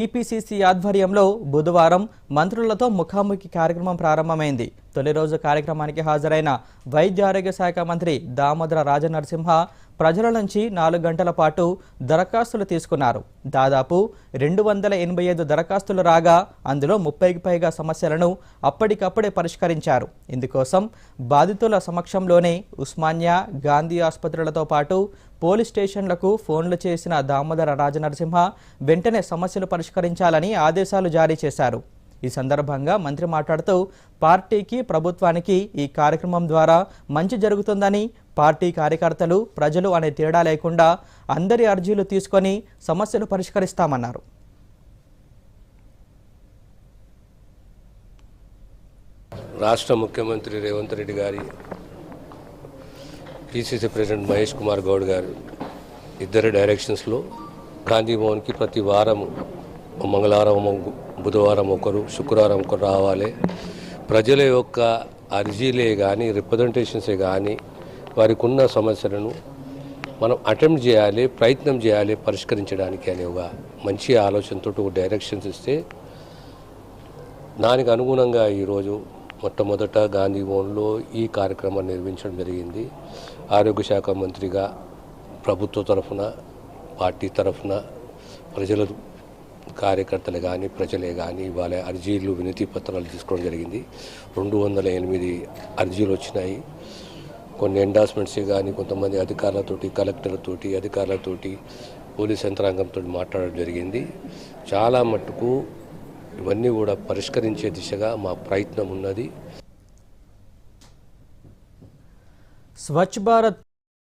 TPCC ఆధ్వర్యంలో బుధవారం మంత్రులతో ముఖాముఖి కార్యక్రమం ప్రారంభమైంది. తొలి రోజు కార్యక్రమానికి హాజరైన వైద్య ఆరోగ్య శాఖ మంత్రి దామోదర రాజనరసింహ ప్రజల నుంచి నాలుగు గంటల పాటు దరఖాస్తులు తీసుకున్నారు. దాదాపు రెండు వందల ఎనభై ఐదు దరఖాస్తులు రాగా అందులో ముప్పైకి పైగా సమస్యలను అప్పటికప్పుడే పరిష్కరించారు. ఇందుకోసం బాధితుల సమక్షంలోనే ఉస్మానియా గాంధీ ఆసుపత్రులతో పాటు పోలీస్ స్టేషన్లకు ఫోన్లు చేసిన దామోదర రాజనరసింహ వెంటనే సమస్యలు పరిష్కరించాలని ఆదేశాలు జారీ చేశారు. ఈ సందర్భంగా మంత్రి మాట్లాడుతూ పార్టీకి ప్రభుత్వానికి ఈ కార్యక్రమం ద్వారా మంచి జరుగుతుందని పార్టీ కార్యకర్తలు ప్రజలు అనే తేడా లేకుండా అందరి అర్జీలు తీసుకొని సమస్యలు పరిష్కరిస్తామన్నారు. రాష్ట్ర ముఖ్యమంత్రి రేవంత్ రెడ్డి గారి పిసిసి ప్రెసిడెంట్ మహేష్ కుమార్ గౌడ్ గారు ఇద్దరి డైరెక్షన్స్లో గాంధీ భవన్కి ప్రతి వారము మంగళవారం బుధవారం ఒకరు శుక్రవారం ఒకరు రావాలి. ప్రజల యొక్క అర్జీలే కానీ రిప్రజెంటేషన్సే కానీ వారికి ఉన్న సమస్యలను మనం అటెంప్ట్ చేయాలి ప్రయత్నం చేయాలి పరిష్కరించడానికి అనే ఒక మంచి ఆలోచనతో ఒక డైరెక్షన్స్ ఇస్తే దానికి అనుగుణంగా ఈరోజు మొట్టమొదట గాంధీ భవన్లో ఈ కార్యక్రమాన్ని నిర్వహించడం జరిగింది. ఆరోగ్య శాఖ మంత్రిగా ప్రభుత్వ తరఫున పార్టీ తరఫున ప్రజల కార్యకర్తలు కానీ ప్రజలే కానీ వాళ్ళ అర్జీలు వినతి పత్రాలు తీసుకోవడం జరిగింది. రెండు వందల ఎనిమిది అర్జీలు వచ్చినాయి. కొన్ని ఎండార్స్మెంట్స్ కానీ కొంతమంది అధికారులతోటి కలెక్టర్లతోటి అధికారులతోటి పోలీస్ యంత్రాంగంతో మాట్లాడడం జరిగింది. చాలా మట్టుకు ఇవన్నీ కూడా పరిష్కరించే దిశగా మా ప్రయత్నం ఉన్నది. స్వచ్ఛ భారత్